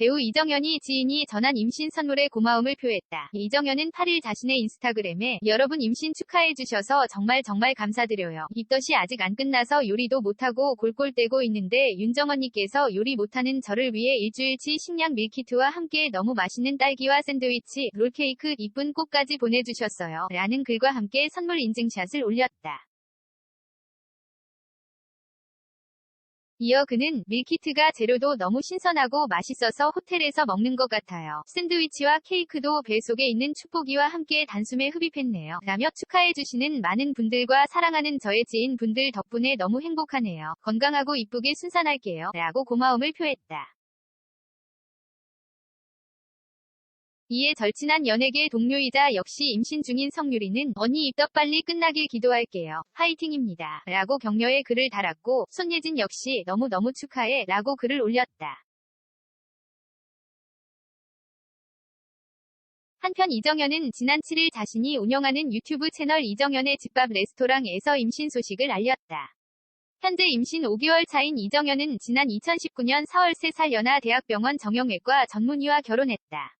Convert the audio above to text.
배우 이정현이 지인이 전한 임신 선물에 고마움을 표했다. 이정현은 8일 자신의 인스타그램에 여러분 임신 축하해주셔서 정말 정말 감사드려요. 입덧이 아직 안 끝나서 요리도 못하고 골골대고 있는데 윤정언니께서 요리 못하는 저를 위해 일주일치 식량 밀키트와 함께 너무 맛있는 딸기와 샌드위치, 롤케이크, 이쁜 꽃까지 보내주셨어요. 라는 글과 함께 선물 인증샷을 올렸다. 이어 그는 밀키트가 재료도 너무 신선하고 맛있어서 호텔에서 먹는 것 같아요. 샌드위치와 케이크도 배 속에 있는 축복이와 함께 단숨에 흡입했네요. 라며 축하해주시는 많은 분들과 사랑하는 저의 지인 분들 덕분에 너무 행복하네요. 건강하고 이쁘게 순산할게요. 라고 고마움을 표했다. 이에 절친한 연예계 동료이자 역시 임신 중인 성유리는 언니 입덧 빨리 끝나길 기도할게요. 화이팅입니다. 라고 격려의 글을 달았고 손예진 역시 너무너무 축하해 라고 글을 올렸다. 한편 이정현은 지난 7일 자신이 운영하는 유튜브 채널 이정현의 집밥 레스토랑에서 임신 소식을 알렸다. 현재 임신 5개월 차인 이정현은 지난 2019년 4월 3살 연하 대학병원 정형외과 전문의와 결혼했다.